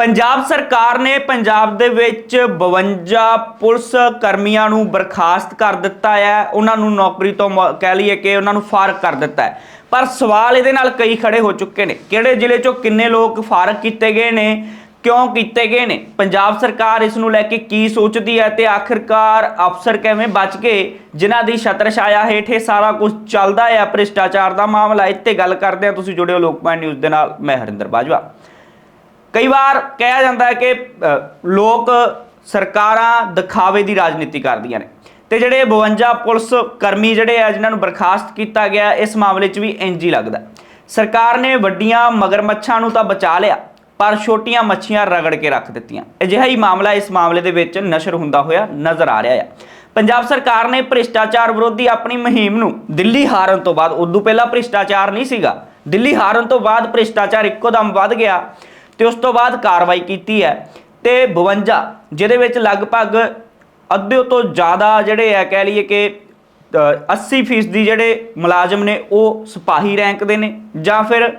ਪੰਜਾਬ ਸਰਕਾਰ ਨੇ ਪੰਜਾਬ ਦੇ ਵਿੱਚ 52 ਪੁਲਿਸ ਕਰਮੀਆਂ ਨੂੰ ਬਰਖਾਸਤ ਕਰ ਦਿੱਤਾ ਹੈ। ਉਹਨਾਂ ਨੂੰ ਨੌਕਰੀ ਤੋਂ ਮ- ਕਹਿ ਲਈਏ ਕਿ ਉਹਨਾਂ ਨੂੰ ਫਾਰਗ ਕਰ ਦਿੱਤਾ ਹੈ। ਪਰ ਸਵਾਲ ਇਹਦੇ ਨਾਲ ਕਈ ਖੜੇ ਹੋ ਚੁੱਕੇ ਨੇ। ਕਿਹੜੇ ਜ਼ਿਲ੍ਹੇ ਚੋਂ ਕਿੰਨੇ ਲੋਕ ਫਾਰਗ ਕੀਤੇ ਗਏ ਨੇ, ਕਿਉਂ ਕੀਤੇ ਗਏ ਨੇ? ਪੰਜਾਬ ਸਰਕਾਰ ਇਸ ਨੂੰ ਲੈ ਕੇ ਕੀ ਸੋਚਦੀ ਹੈ ਤੇ ਆਖਿਰਕਾਰ ਅਫਸਰ ਕਿਵੇਂ ਬਚ ਗਏ, ਜਿਨ੍ਹਾਂ ਦੀ ਛਤਰ ਛਾਇਆ ਹੇਠ ਇਹ ਸਾਰਾ ਕੁਝ ਚੱਲਦਾ ਹੈ? ਭ੍ਰਿਸ਼ਟਾਚਾਰ ਦਾ ਮਾਮਲਾ, ਇੱਥੇ ਗੱਲ ਕਰਦੇ ਹਾਂ। ਤੁਸੀਂ ਜੁੜਿਓ ਲੋਕਮਾਨ ਨਿਊਜ਼ ਦੇ ਨਾਲ। ਮੈਂ ਹਰਿੰਦਰ ਬਾਜਵਾ। ਕਈ ਵਾਰ ਕਿਹਾ ਜਾਂਦਾ ਹੈ ਕਿ ਲੋਕ ਸਰਕਾਰਾਂ ਦਿਖਾਵੇ ਦੀ ਰਾਜਨੀਤੀ ਕਰਦੀਆਂ ਨੇ। ਤੇ ਜਿਹੜੇ 52 ਪੁਲਿਸ ਕਰਮੀ ਜਿਹੜੇ ਆ, ਜਿਨ੍ਹਾਂ ਨੂੰ ਬਰਖਾਸਤ ਕੀਤਾ ਗਿਆ, ਇਸ ਮਾਮਲੇ 'ਚ ਵੀ ਇੰਜੀ ਲੱਗਦਾ। ਸਰਕਾਰ ਨੇ ਵੱਡੀਆਂ ਮਗਰਮੱਛਾਂ ਨੂੰ ਤਾਂ ਬਚਾ ਲਿਆ, ਪਰ ਛੋਟੀਆਂ ਮੱਛੀਆਂ ਰਗੜ ਕੇ ਰੱਖ ਦਿੱਤੀਆਂ। ਅਜਿਹਾ ਹੀ ਮਾਮਲਾ ਇਸ ਮਾਮਲੇ ਦੇ ਵਿੱਚ ਨਸ਼ਰ ਹੁੰਦਾ ਹੋਇਆ ਨਜ਼ਰ ਆ ਰਿਹਾ ਹੈ ਪੰਜਾਬ ਸਰਕਾਰ ਨੇ ਭ੍ਰਿਸ਼ਟਾਚਾਰ ਵਿਰੋਧੀ ਆਪਣੀ ਮੁਹਿੰਮ ਨੂੰ ਦਿੱਲੀ ਹਾਰਨ ਤੋਂ ਬਾਅਦ, ਉਦੋਂ ਪਹਿਲਾਂ ਭ੍ਰਿਸ਼ਟਾਚਾਰ ਨਹੀਂ ਸੀਗਾ, ਦਿੱਲੀ ਹਾਰਨ ਤੋਂ ਬਾਅਦ ਭ੍ਰਿਸ਼ਟਾਚਾਰ ਇੱਕੋ ਦਮ ਵੱਧ ਗਿਆ। ਤੇ ਉਸ ਤੋਂ ਬਾਅਦ ਕਾਰਵਾਈ ਕੀਤੀ ਹੈ। ਤੇ 52 ਜਿਹਦੇ ਵਿੱਚ ਲਗਭਗ ਅੱਧੇ ਤੋਂ ਜ਼ਿਆਦਾ ਜਿਹੜੇ ਆ ਕਹਿ ਲਈਏ ਕਿ ਅ, 80% ਦੀ ਜਿਹੜੇ ਮੁਲਾਜ਼ਮ ਨੇ ਉਹ ਸਿਪਾਹੀ ਰੈਂਕ ਦੇ ਨੇ ਜਾਂ ਫਿਰ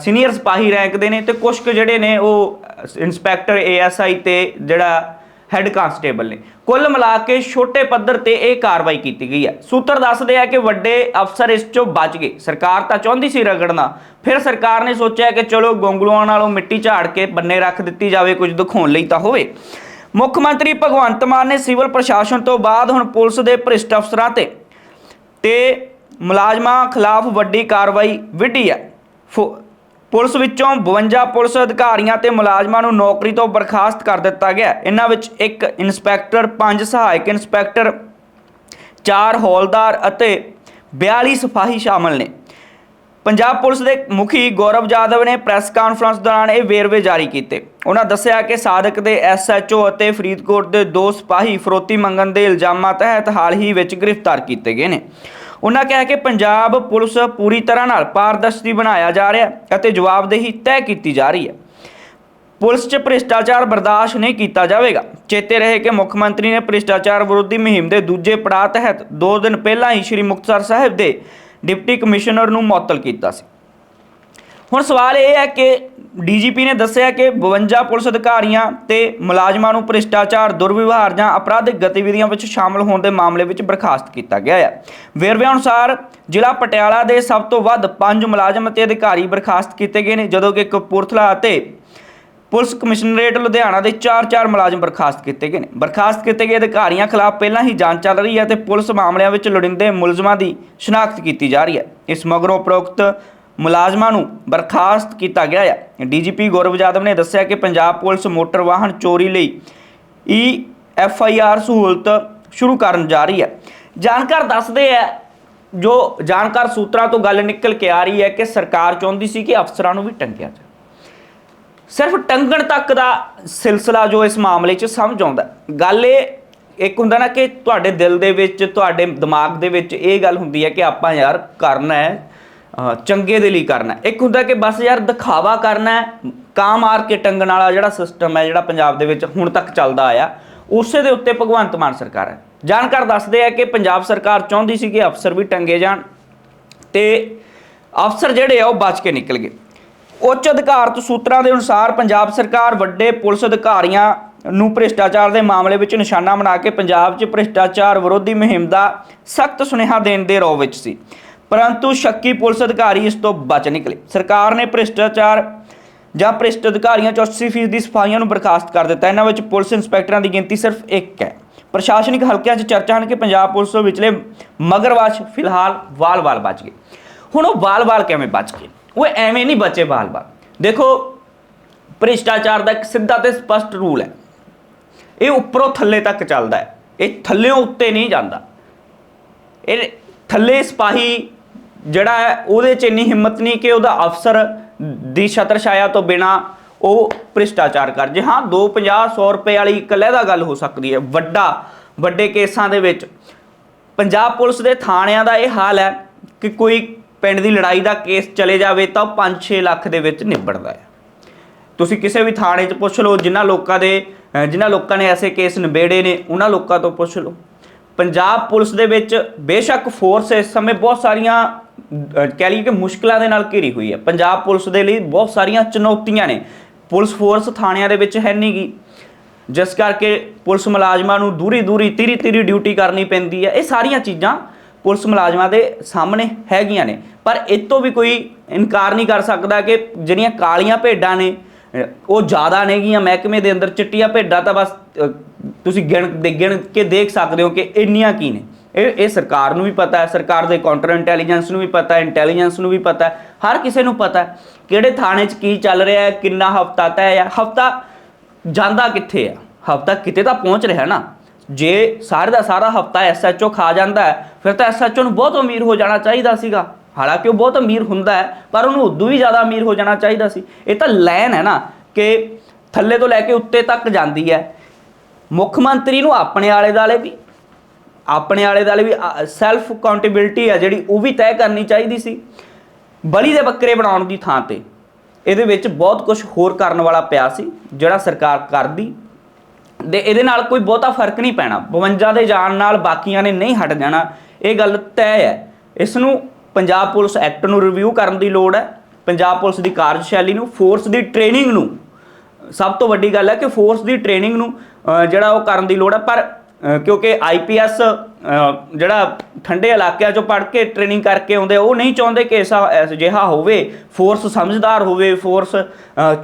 ਸੀਨੀਅਰ ਸਿਪਾਹੀ ਰੈਂਕ ਦੇ ਨੇ ਤੇ ਕੁਝ ਕੁ ਜਿਹੜੇ ਨੇ ਉਹ ਇਨਸਪੈਕਟਰ ਏਐਸਆਈ ਤੇ ਜਿਹੜਾ ਹੈੱਡ ਕਾਂਸਟੇਬਲ ਨੇ। ਕੁੱਲ ਮਿਲਾ ਕੇ ਛੋਟੇ ਪੱਧਰ ਤੇ ਇਹ ਕਾਰਵਾਈ ਕੀਤੀ ਗਈ ਹੈ। ਸੂਤਰ ਦੱਸਦੇ ਆ ਕਿ ਵੱਡੇ ਅਫਸਰ ਇਸ ਚੋਂ ਬਚ ਗਏ। ਸਰਕਾਰ ਤਾਂ ਚਾਹੁੰਦੀ ਸੀ ਰਗੜਨਾ। ਫਿਰ ਸਰਕਾਰ ਨੇ ਸੋਚਿਆ ਕਿ ਚਲੋ ਗੋਂਗਲੂਆਂ ਨਾਲੋਂ ਮਿੱਟੀ ਝਾੜ ਕੇ ਬੰਨੇ ਰੱਖ ਦਿੱਤੀ ਜਾਵੇ, ਕੁਝ ਦਿਖਾਉਣ ਲਈ ਤਾਂ ਹੋਵੇ। ਮੁੱਖ ਮੰਤਰੀ ਭਗਵੰਤ ਮਾਨ ਨੇ ਸਿਵਲ ਪ੍ਰਸ਼ਾਸਨ ਤੋਂ ਬਾਅਦ ਹੁਣ ਪੁਲਿਸ ਦੇ ਭ੍ਰਿਸ਼ਟ ਅਫਸਰਾਂ ਤੇ ਤੇ ਮੁਲਾਜ਼ਮਾਂ ਖਿਲਾਫ ਵੱਡੀ ਕਾਰਵਾਈ ਵਿੱਢੀ ਹੈ। ਪੁਲਿਸ ਵਿੱਚੋਂ 52 ਪੁਲਿਸ ਅਧਿਕਾਰੀਆਂ ਤੇ ਮੁਲਾਜ਼ਮਾਂ ਨੂੰ ਨੌਕਰੀ ਤੋਂ ਬਰਖਾਸਤ ਕਰ ਦਿੱਤਾ ਗਿਆ। ਇਹਨਾਂ ਵਿੱਚ ਇੱਕ ਇਨਸਪੈਕਟਰ ਪੰਜ ਸਹਾਇਕ ਇਨਸਪੈਕਟਰ ਚਾਰ ਹੌਲਦਾਰ ਅਤੇ 42 ਸਿਪਾਹੀ ਸ਼ਾਮਲ ਨੇ। ਪੰਜਾਬ ਪੁਲਿਸ ਦੇ ਮੁਖੀ ਗੌਰਵ ਜਾਦਵ ਨੇ ਪ੍ਰੈਸ ਕਾਨਫਰੰਸ ਦੌਰਾਨ ਇਹ ਵੇਰਵੇ ਜਾਰੀ ਕੀਤੇ। ਉਹਨਾਂ ਦੱਸਿਆ ਕਿ ਸਾਦਕ ਦੇ ਐਸਐਚਓ ਅਤੇ ਫਰੀਦਕੋਟ ਦੇ ਦੋ ਸਿਪਾਹੀ ਫਰੋਤੀ ਮੰਗਣ ਦੇ ਇਲਜ਼ਾਮਾਂ ਤਹਿਤ ਹਾਲ ਹੀ ਵਿੱਚ ਗ੍ਰਿਫਤਾਰ ਕੀਤੇ ਗਏ ਨੇ। ਉਹਨਾਂ ਕਿਹਾ ਕਿ ਪੰਜਾਬ ਪੁਲਿਸ ਪੂਰੀ ਤਰ੍ਹਾਂ ਨਾਲ ਪਾਰਦਰਸ਼ੀ ਬਣਾਇਆ ਜਾ ਰਿਹਾ ਅਤੇ ਜਵਾਬਦੇਹੀ ਤੈਅ ਕੀਤੀ ਜਾ ਰਹੀ ਹੈ। ਪੁਲਿਸ 'ਚ ਭ੍ਰਿਸ਼ਟਾਚਾਰ ਬਰਦਾਸ਼ਤ ਨਹੀਂ ਕੀਤਾ ਜਾਵੇਗਾ। ਚੇਤੇ ਰਹੇ ਕਿ ਮੁੱਖ ਮੰਤਰੀ ਨੇ ਭ੍ਰਿਸ਼ਟਾਚਾਰ ਵਿਰੋਧੀ ਮੁਹਿੰਮ ਦੇ ਦੂਜੇ ਪੜਾਅ ਤਹਿਤ 2 ਦਿਨ ਪਹਿਲਾਂ ਹੀ ਸ੍ਰੀ ਮੁਕਤਸਰ ਸਾਹਿਬ ਦੇ ਡਿਪਟੀ ਕਮਿਸ਼ਨਰ ਨੂੰ ਮੁਅੱਤਲ ਕੀਤਾ ਸੀ। ਹੁਣ ਸਵਾਲ ਇਹ ਹੈ ਕਿ ਡੀਜੀਪੀ ਨੇ ਦੱਸਿਆ ਕਿ 52 ਪੁਲਿਸ ਅਧਿਕਾਰੀਆਂ ਤੇ ਮੁਲਾਜ਼ਮਾਂ ਨੂੰ ਭ੍ਰਿਸ਼ਟਾਚਾਰ, ਦੁਰਵਿਵਹਾਰ ਜਾਂ ਅਪਰਾਧਿਕ ਗਤੀਵਿਧੀਆਂ ਵਿੱਚ ਸ਼ਾਮਲ ਹੋਣ ਦੇ ਮਾਮਲੇ ਵਿੱਚ ਬਰਖਾਸਤ ਕੀਤਾ ਗਿਆ ਹੈ ਵੇਰਵਿਆਂ ਅਨੁਸਾਰ ਜ਼ਿਲ੍ਹਾ ਪਟਿਆਲਾ ਦੇ ਸਭ ਤੋਂ ਵੱਧ 5 ਮੁਲਾਜ਼ਮ ਅਤੇ ਅਧਿਕਾਰੀ ਬਰਖਾਸਤ ਕੀਤੇ ਗਏ ਨੇ, ਜਦੋਂ ਕਿ ਕਪੂਰਥਲਾ ਅਤੇ ਪੁਲਿਸ ਕਮਿਸ਼ਨਰੇਟ ਲੁਧਿਆਣਾ ਦੇ 4-4 ਮੁਲਾਜ਼ਮ ਬਰਖਾਸਤ ਕੀਤੇ ਗਏ ਨੇ। ਬਰਖਾਸਤ ਕੀਤੇ ਗਏ ਅਧਿਕਾਰੀਆਂ ਖਿਲਾਫ ਪਹਿਲਾਂ ਹੀ ਜਾਂਚ ਚੱਲ ਰਹੀ ਹੈ ਤੇ ਪੁਲਿਸ ਮਾਮਲਿਆਂ ਵਿੱਚ ਲੋੜੀਂਦੇ ਮੁਲਜ਼ਮਾਂ ਦੀ ਸ਼ਨਾਖਤ ਕੀਤੀ ਜਾ ਰਹੀ ਹੈ। ਇਸ ਮਗਰੋਂ ਉਪਰੋਕਤ ਮੁਲਾਜ਼ਮਾਂ ਨੂੰ ਬਰਖਾਸਤ ਕੀਤਾ ਗਿਆ ਹੈ ਡੀਜੀਪੀ ਗੌਰਵ ਜਾਦਵ ਨੇ ਦੱਸਿਆ ਕਿ ਪੰਜਾਬ ਪੁਲਿਸ ਮੋਟਰ ਵਾਹਨ ਚੋਰੀ ਲਈ ਈ ਐਫ ਆਈ ਆਰ ਸਹੂਲਤ ਸ਼ੁਰੂ ਕਰਨ ਜਾ ਰਹੀ ਹੈ। ਜਾਣਕਾਰ ਦੱਸਦੇ ਆ, ਜੋ ਜਾਣਕਾਰ ਸੂਤਰਾਂ ਤੋਂ ਗੱਲ ਨਿਕਲ ਕੇ ਆ ਰਹੀ ਹੈ ਕਿ ਸਰਕਾਰ ਚਾਹੁੰਦੀ ਸੀ ਕਿ ਅਫਸਰਾਂ ਨੂੰ ਵੀ ਟੰਗਿਆ ਜਾਵੇ। ਸਿਰਫ ਟੰਗਣ ਤੱਕ ਦਾ ਸਿਲਸਿਲਾ ਜੋ ਇਸ ਮਾਮਲੇ 'ਚ ਸਮਝ ਆਉਂਦਾ ਗੱਲ ਇਹ, ਇੱਕ ਹੁੰਦਾ ਨਾ ਕਿ ਤੁਹਾਡੇ ਦਿਲ ਦੇ ਵਿੱਚ, ਤੁਹਾਡੇ ਦਿਮਾਗ ਦੇ ਵਿੱਚ ਇਹ ਗੱਲ ਹੁੰਦੀ ਹੈ ਕਿ ਆਪਾਂ ਯਾਰ ਕਰਨਾ ਹੈ ਚੰਗੇ ਦੇ ਲਈ ਕਰਨਾ ਇੱਕ ਹੁੰਦਾ ਕਿ ਬਸ ਯਾਰ ਦਿਖਾਵਾ ਕਰਨਾ ਹੈ, ਕਾਂ ਮਾਰ ਕੇ ਟੰਗਣ ਵਾਲਾ ਜਿਹੜਾ ਸਿਸਟਮ ਹੈ, ਜਿਹੜਾ ਪੰਜਾਬ ਦੇ ਵਿੱਚ ਹੁਣ ਤੱਕ ਚੱਲਦਾ ਆਇਆ, ਉਸੇ ਦੇ ਉੱਤੇ ਭਗਵੰਤ ਮਾਨ ਸਰਕਾਰ ਹੈ। ਜਾਣਕਾਰ ਦੱਸਦੇ ਆ ਕਿ ਪੰਜਾਬ ਸਰਕਾਰ ਚਾਹੁੰਦੀ ਸੀ ਕਿ ਅਫਸਰ ਵੀ ਟੰਗੇ ਜਾਣ ਤੇ ਅਫਸਰ ਜਿਹੜੇ ਆ ਉਹ ਬਚ ਕੇ ਨਿਕਲ ਗਏ। ਉੱਚ ਅਧਿਕਾਰਤ ਸੂਤਰਾਂ ਦੇ ਅਨੁਸਾਰ ਪੰਜਾਬ ਸਰਕਾਰ ਵੱਡੇ ਪੁਲਿਸ ਅਧਿਕਾਰੀਆਂ ਨੂੰ ਭ੍ਰਿਸ਼ਟਾਚਾਰ ਦੇ ਮਾਮਲੇ ਵਿੱਚ ਨਿਸ਼ਾਨਾ ਬਣਾ ਕੇ ਪੰਜਾਬ 'ਚ ਭ੍ਰਿਸ਼ਟਾਚਾਰ ਵਿਰੋਧੀ ਮੁਹਿੰਮ ਦਾ ਸਖਤ ਸੁਨੇਹਾ ਦੇਣ ਦੇ ਰੌ ਵਿੱਚ ਸੀ। ਪਰੰਤੂ ਸ਼ੱਕੀ ਪੁਲਿਸ ਅਧਿਕਾਰੀ ਇਸ ਤੋਂ ਬਚ ਨਿਕਲੇ। ਸਰਕਾਰ ਨੇ ਭ੍ਰਿਸ਼ਟਾਚਾਰ ਜਾਂ ਭ੍ਰਿਸ਼ਟ ਅਧਿਕਾਰੀਆਂ 'ਚ 80% ਦੀ ਸਫਾਈਆਂ ਨੂੰ ਬਰਖਾਸਤ ਕਰ ਦਿੱਤਾ। ਇਹਨਾਂ ਵਿੱਚ ਪੁਲਿਸ ਇੰਸਪੈਕਟਰਾਂ ਦੀ ਗਿਣਤੀ ਸਿਰਫ ਇੱਕ ਹੈ। ਪ੍ਰਸ਼ਾਸਨਿਕ ਹਲਕਿਆਂ 'ਚ ਚਰਚਾ ਹਨ ਕਿ ਪੰਜਾਬ ਪੁਲਿਸ ਵਿਚਲੇ ਮਗਰਵਾਸ਼ ਫਿਲਹਾਲ ਵਾਲ-ਵਾਲ ਬਚ ਗਏ। ਹੁਣ ਉਹ ਵਾਲ-ਵਾਲ ਕਿਵੇਂ ਬਚ ਗਏ? ਉਹ ਐਵੇਂ ਨਹੀਂ ਬਚੇ ਵਾਲ-ਵਾਲ। ਦੇਖੋ, ਭ੍ਰਿਸ਼ਟਾਚਾਰ ਦਾ ਇੱਕ ਸਿੱਧਾ ਤੇ ਸਪਸ਼ਟ ਰੂਲ ਹੈ। ਇਹ ਉੱਪਰੋਂ ਥੱਲੇ ਤੱਕ ਚੱਲਦਾ ਹੈ। ਇਹ ਥੱਲਿਓਂ ਉੱਤੇ ਨਹੀਂ ਜਾਂਦਾ। ਇਹ ਥੱਲੇ ਸਿਪਾਹੀ ਜਿਹੜਾ ਹੈ, ਉਹਦੇ 'ਚ ਇੰਨੀ ਹਿੰਮਤ ਨਹੀਂ ਕਿ ਉਹਦਾ ਅਫਸਰ ਦੀ ਛਤਰ ਛਾਇਆ ਤੋਂ ਬਿਨਾ ਉਹ ਭ੍ਰਿਸ਼ਟਾਚਾਰ ਕਰ ਜੇ। ਹਾਂ 250 100 ਰੁਪਏ ਵਾਲੀ ਇੱਕ ਲਹਿਦਾ ਗੱਲ ਹੋ ਸਕਦੀ ਹੈ। ਵੱਡਾ, ਵੱਡੇ ਕੇਸਾਂ ਦੇ ਵਿੱਚ ਪੰਜਾਬ ਪੁਲਿਸ ਦੇ ਥਾਣਿਆਂ ਦਾ ਇਹ ਹਾਲ ਹੈ ਕਿ ਕੋਈ ਪਿੰਡ ਦੀ ਲੜਾਈ ਦਾ ਕੇਸ ਚਲੇ ਜਾਵੇ ਤਾਂ 5-6 ਲੱਖ ਦੇ ਵਿੱਚ ਨਿਬੜਦਾ ਹੈ। ਤੁਸੀਂ ਕਿਸੇ ਵੀ ਥਾਣੇ 'ਚ ਪੁੱਛ ਲਓ, ਜਿਨ੍ਹਾਂ ਲੋਕਾਂ ਦੇ ਜਿਨ੍ਹਾਂ ਲੋਕਾਂ ਨੇ ਐਸੇ ਕੇਸ ਨਿਬੇੜੇ ਨੇ, ਉਹਨਾਂ ਲੋਕਾਂ ਤੋਂ ਪੁੱਛ ਲਓ। ਪੰਜਾਬ ਪੁਲਿਸ ਦੇ ਵਿੱਚ ਬੇਸ਼ੱਕ ਫੋਰਸ ਇਸ ਸਮੇਂ ਬਹੁਤ ਸਾਰੀਆਂ ਕਹਿ ਲਈਏ ਕਿ ਮੁਸ਼ਕਲਾਂ ਦੇ ਨਾਲ ਘਿਰੀ ਹੋਈ ਹੈ। ਪੰਜਾਬ ਪੁਲਿਸ ਦੇ ਲਈ ਬਹੁਤ ਸਾਰੀਆਂ ਚੁਣੌਤੀਆਂ ਨੇ। ਪੁਲਿਸ ਫੋਰਸ ਥਾਣਿਆਂ ਦੇ ਵਿੱਚ ਹੈ ਨਹੀਂ ਗੀ। ਜਿਸ ਕਰਕੇ ਪੁਲਿਸ ਮੁਲਾਜ਼ਮਾਂ ਨੂੰ ਦੂਰੀ ਦੂਰੀ ਤੀਰੀ ਤੀਰੀ ਡਿਊਟੀ ਕਰਨੀ ਪੈਂਦੀ ਹੈ। ਇਹ ਸਾਰੀਆਂ ਚੀਜ਼ਾਂ ਪੁਲਿਸ ਮੁਲਾਜ਼ਮਾਂ ਦੇ ਸਾਹਮਣੇ ਹੈਗੀਆਂ ਨੇ। ਪਰ ਇਹ ਤੋਂ ਵੀ ਕੋਈ ਇਨਕਾਰ ਨਹੀਂ ਕਰ ਸਕਦਾ ਕਿ ਜਿਹੜੀਆਂ ਕਾਲੀਆਂ ਭੇਡਾਂ ਨੇ, ਉਹ ਜ਼ਿਆਦਾ ਨੇਗੀਆਂ ਮਹਿਕਮੇ ਦੇ ਅੰਦਰ ਚਿੱਟੀਆਂ ਭੇਡਾਂ ਤਾਂ ਬਸ ਤੁਸੀਂ ਗਿਣ ਦੇ, ਗਿਣ ਕੇ ਦੇਖ ਸਕਦੇ ਹੋ ਕਿ ਇੰਨੀਆਂ ਕੀ ਨੇ। ਇਹ ਇਹ ਸਰਕਾਰ ਨੂੰ ਵੀ ਪਤਾ ਹੈ, ਸਰਕਾਰ ਦੇ ਕਾਊਂਟਰ ਇੰਟੈਲੀਜੈਂਸ ਨੂੰ ਵੀ ਪਤਾ ਹੈ ਇੰਟੈਲੀਜੈਂਸ ਨੂੰ ਵੀ ਪਤਾ ਹੈ, ਹਰ ਕਿਸੇ ਨੂੰ ਪਤਾ ਹੈ ਕਿਹੜੇ ਥਾਣੇ 'ਚ ਕੀ ਚੱਲ ਰਿਹਾ ਹੈ, ਕਿੰਨਾ ਹਫਤਾ ਤੈਅ ਹੈ ਹਫਤਾ ਜਾਂਦਾ ਕਿੱਥੇ ਆ ਹਫਤਾ ਕਿਤੇ ਤਾਂ ਪਹੁੰਚ ਰਿਹਾ ਨਾ। ਜੇ ਸਾਰੇ ਦਾ ਸਾਰਾ ਹਫਤਾ ਐਸਐਚਓ ਖਾ ਜਾਂਦਾ ਹੈ, ਫਿਰ ਤਾਂ ਐਸਐਚਓ ਨੂੰ ਬਹੁਤ ਅਮੀਰ ਹੋ ਜਾਣਾ ਚਾਹੀਦਾ ਸੀਗਾ। ਹਾਲਾਂਕਿ ਉਹ ਬਹੁਤ ਅਮੀਰ ਹੁੰਦਾ ਹੈ, ਪਰ ਉਹਨੂੰ ਉਦੋਂ ਵੀ ਜ਼ਿਆਦਾ ਅਮੀਰ ਹੋ ਜਾਣਾ ਚਾਹੀਦਾ ਸੀ। ਇਹ ਤਾਂ ਲਾਈਨ ਹੈ ਨਾ ਕਿ ਥੱਲੇ ਤੋਂ ਲੈ ਕੇ ਉੱਤੇ ਤੱਕ ਜਾਂਦੀ ਹੈ। ਮੁੱਖ ਮੰਤਰੀ ਨੂੰ ਆਪਣੇ ਆਲੇ ਦਾਲੇ ਵੀ ਆਪਣੇ ਆਲੇ ਦਾਲੇ ਵੀ ਸੈਲਫ ਅਕਾਊਂਟੇਬਿਲਟੀ ਹੈ ਜਿਹੜੀ, ਉਹ ਵੀ ਤੈਅ ਕਰਨੀ ਚਾਹੀਦੀ ਸੀ। ਬਲੀ ਦੇ ਬੱਕਰੇ ਬਣਾਉਣ ਦੀ ਥਾਂ ਤੇ, ਇਹਦੇ ਵਿੱਚ ਬਹੁਤ ਕੁਝ ਹੋਰ ਕਰਨ ਵਾਲਾ ਪਿਆ ਸੀ, ਜਿਹੜਾ ਸਰਕਾਰ ਕਰਦੀ। ਦੇ ਇਹਦੇ ਨਾਲ ਕੋਈ ਬਹੁਤਾ ਫ਼ਰਕ ਨਹੀਂ ਪੈਣਾ। 52 ਦੇ ਜਾਣ ਨਾਲ ਬਾਕੀਆਂ ਨੇ ਨਹੀਂ ਹਟ ਜਾਣਾ। ਇਹ ਗੱਲ ਤੈਅ ਹੈ। ਇਸ ਨੂੰ ਪੰਜਾਬ ਪੁਲਿਸ ਐਕਟ ਨੂੰ ਰਿਵਿਊ ਕਰਨ ਦੀ ਲੋੜ ਹੈ। ਪੰਜਾਬ ਪੁਲਿਸ ਦੀ ਕਾਰਜਸ਼ੈਲੀ ਨੂੰ ਫੋਰਸ ਦੀ ਟ੍ਰੇਨਿੰਗ ਨੂੰ। ਸਭ ਤੋਂ ਵੱਡੀ ਗੱਲ ਹੈ ਕਿ ਫੋਰਸ ਦੀ ਟ੍ਰੇਨਿੰਗ ਨੂੰ ਜਿਹੜਾ ਉਹ ਕਰਨ ਦੀ ਲੋੜ ਹੈ। ਪਰ ਕਿਉਂਕਿ ਆਈਪੀਐਸ ਜਿਹੜਾ ਠੰਡੇ ਇਲਾਕਿਆਂ ਚੋਂ ਪੜ੍ਹ ਕੇ ਟ੍ਰੇਨਿੰਗ ਕਰਕੇ ਆਉਂਦੇ, ਉਹ ਨਹੀਂ ਚਾਹੁੰਦੇ ਕਿ ਐਸਾ ਅਜਿਹਾ ਹੋਵੇ ਫੋਰਸ ਸਮਝਦਾਰ ਹੋਵੇ ਫੋਰਸ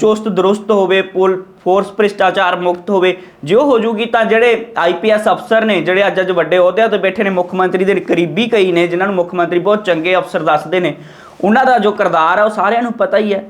ਚੁਸਤ ਦਰੁਸਤ ਹੋਵੇ, ਪੁਲ ਫੋਰਸ ਭ੍ਰਿਸ਼ਟਾਚਾਰ ਮੁਕਤ ਹੋਵੇ। ਜੇ ਉਹ ਹੋ ਜੂਗੀ ਤਾਂ ਜਿਹੜੇ ਆਈਪੀਐਸ ਅਫਸਰ ਨੇ, ਜਿਹੜੇ ਅੱਜ ਅੱਜ ਵੱਡੇ ਅਹੁਦਿਆਂ ਤੇ ਬੈਠੇ ਨੇ, ਮੁੱਖ ਮੰਤਰੀ ਦੇ ਕਰੀਬੀ ਕਈ ਨੇ, ਜਿਨ੍ਹਾਂ ਨੂੰ ਮੁੱਖ ਮੰਤਰੀ ਬਹੁਤ ਚੰਗੇ ਅਫਸਰ ਦੱਸਦੇ ਨੇ, ਉਹਨਾਂ ਦਾ ਜੋ ਕਿਰਦਾਰ ਹੈ ਉਹ ਸਾਰਿਆਂ ਨੂੰ ਪਤਾ ਹੀ ਹੈ।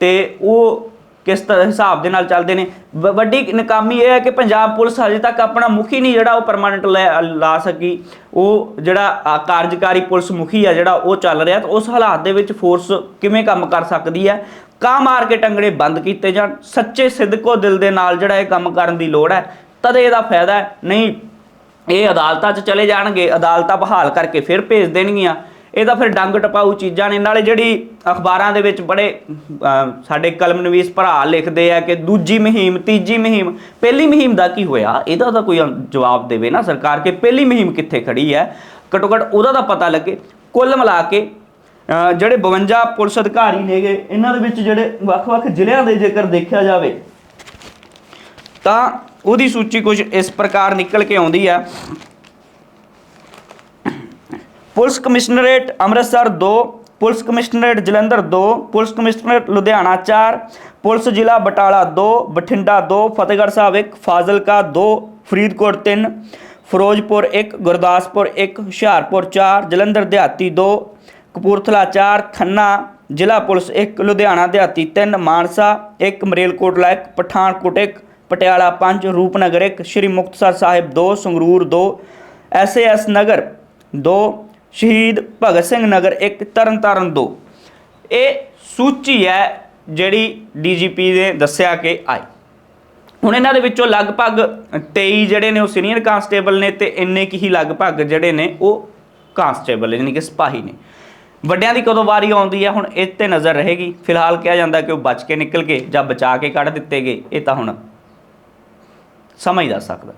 ਤੇ ਉਹ ਕਿਸ ਤਰ੍ਹਾਂ ਹਿਸਾਬ ਦੇ ਨਾਲ ਚੱਲਦੇ ਨੇ। ਵ- ਵੱਡੀ ਨਕਾਮੀ ਇਹ ਹੈ ਕਿ ਪੰਜਾਬ ਪੁਲਿਸ ਹਜੇ ਤੱਕ ਆਪਣਾ ਮੁਖੀ ਨਹੀਂ ਜਿਹੜਾ ਉਹ ਪਰਮਾਨੈਂਟ ਲਾ ਸਕੀ। ਉਹ ਜਿਹੜਾ ਕਾਰਜਕਾਰੀ ਪੁਲਿਸ ਮੁਖੀ ਆ ਜਿਹੜਾ ਉਹ ਚੱਲ ਰਿਹਾ ਤਾਂ ਉਸ ਹਾਲਾਤ ਦੇ ਵਿੱਚ ਫੋਰਸ ਕਿਵੇਂ ਕੰਮ ਕਰ ਸਕਦੀ ਹੈ? ਕਾਂ ਮਾਰ ਕੇ ਟੰਗੜੇ ਬੰਦ ਕੀਤੇ ਜਾਣ? ਸੱਚੇ ਸਿੱਧਕੋ ਦਿਲ ਦੇ ਨਾਲ ਜਿਹੜਾ ਇਹ ਕੰਮ ਕਰਨ ਦੀ ਲੋੜ ਹੈ, ਤਦ ਇਹਦਾ ਫਾਇਦਾ ਨਹੀਂ, ਇਹ ਅਦਾਲਤਾਂ 'ਚ ਚਲੇ ਜਾਣਗੇ, ਅਦਾਲਤਾਂ ਬਹਾਲ ਕਰਕੇ ਫਿਰ ਭੇਜ ਦੇਣਗੀਆਂ। ਇਹ ਤਾਂ ਫਿਰ ਡੰਗ ਟਪਾਊ ਚੀਜ਼ਾਂ ਨੇ। ਨਾਲੇ ਜਿਹੜੀ ਅਖਬਾਰਾਂ ਦੇ ਵਿੱਚ ਬੜੇ ਸਾਡੇ ਕਲਮ ਨਵੀਸ ਭਰਾ ਲਿਖਦੇ ਆ ਕਿ ਦੂਜੀ ਮੁਹਿੰਮ, ਤੀਜੀ ਮੁਹਿੰਮ, ਪਹਿਲੀ ਮੁਹਿੰਮ ਦਾ ਕੀ ਹੋਇਆ? ਇਹਦਾ ਤਾਂ ਕੋਈ ਜਵਾਬ ਦੇਵੇ ਨਾ ਸਰਕਾਰ ਕਿ ਪਹਿਲੀ ਮੁਹਿੰਮ ਕਿੱਥੇ ਖੜੀ ਹੈ? ਘੱਟੋ ਘੱਟ ਉਹਦਾ ਤਾਂ ਪਤਾ ਲੱਗੇ। ਕੁੱਲ ਮਿਲਾ ਕੇ ਜਿਹੜੇ 52 ਪੁਲਿਸ ਅਧਿਕਾਰੀ ਨੇਗੇ, ਇਹਨਾਂ ਦੇ ਵਿੱਚ ਜਿਹੜੇ ਵੱਖ-ਵੱਖ ਜ਼ਿਲ੍ਹਿਆਂ ਦੇ ਜੇਕਰ ਦੇਖਿਆ ਜਾਵੇ, ਤਾਂ ਉਹਦੀ ਸੂਚੀ ਕੁਝ ਇਸ ਪ੍ਰਕਾਰ ਨਿਕਲ ਕੇ ਆਉਂਦੀ ਆ police commissionerate Amritsar 2 police commissionerate Jalandhar 2 police commissionerate Ludhiana 4 police ਜ਼ਿਲ੍ਹਾ ਬਟਾਲਾ 2 ਬਠਿੰਡਾ 2 ਫਤਿਹਗੜ੍ਹ ਸਾਹਿਬ 1 ਫਾਜ਼ਿਲਕਾ 2 ਫਰੀਦਕੋਟ 3 ਫਿਰੋਜ਼ਪੁਰ 1 ਗੁਰਦਾਸਪੁਰ 1 ਹੁਸ਼ਿਆਰਪੁਰ 4 ਜਲੰਧਰ ਦਿਹਾਤੀ 2 ਕਪੂਰਥਲਾ 4 ਖੰਨਾ ਜ਼ਿਲ੍ਹਾ ਪੁਲਿਸ 1 ਲੁਧਿਆਣਾ ਦਿਹਾਤੀ 3 ਮਾਨਸਾ 1 ਮਰੇਲਕੋਟਲਾ 1 ਪਠਾਨਕੋਟ 1 ਪਟਿਆਲਾ 5 ਰੂਪਨਗਰ 1 ਸ਼੍ਰੀ ਮੁਕਤਸਰ ਸਾਹਿਬ 2 ਸੰਗਰੂਰ 2 ਐਸਏਐਸ ਨਗਰ 2 ਸ਼ਹੀਦ ਭਗਤ ਸਿੰਘ ਨਗਰ 1 ਤਰਨਤਾਰਨ 2 ਇਹ ਸੂਚੀ ਹੈ ਜਿਹੜੀ ਡੀਜੀਪੀ ਨੇ ਦੱਸਿਆ ਕਿ ਆਈ। ਹੁਣ ਇਹਨਾਂ ਦੇ ਵਿੱਚੋਂ ਲਗਭਗ 23 ਜਿਹੜੇ ਨੇ ਉਹ ਸੀਨੀਅਰ ਕਾਂਸਟੇਬਲ ਨੇ ਤੇ ਇੰਨੇ ਕੀ ਹੀ ਲਗਭਗ ਜਿਹੜੇ ਨੇ ਉਹ ਕਾਂਸਟੇਬਲ ਯਾਨੀ ਕਿ ਸਿਪਾਹੀ ਨੇ। ਵੱਡਿਆਂ ਦੀ ਕਦੋਂ ਵਾਰੀ ਆਉਂਦੀ ਹੈ, ਹੁਣ ਇਹ ਤੇ ਨਜ਼ਰ ਰਹੇਗੀ। ਫਿਲਹਾਲ ਕਿਹਾ ਜਾਂਦਾ ਕਿ ਉਹ ਬਚ ਕੇ ਨਿਕਲ ਗਏ ਜਾਂ ਬਚਾ ਕੇ ਕੱਢ ਦਿੱਤੇ ਗਏ, ਇਹ ਤਾਂ ਹੁਣ ਸਮਝ ਹੀ ਦੱਸ ਸਕਦਾ।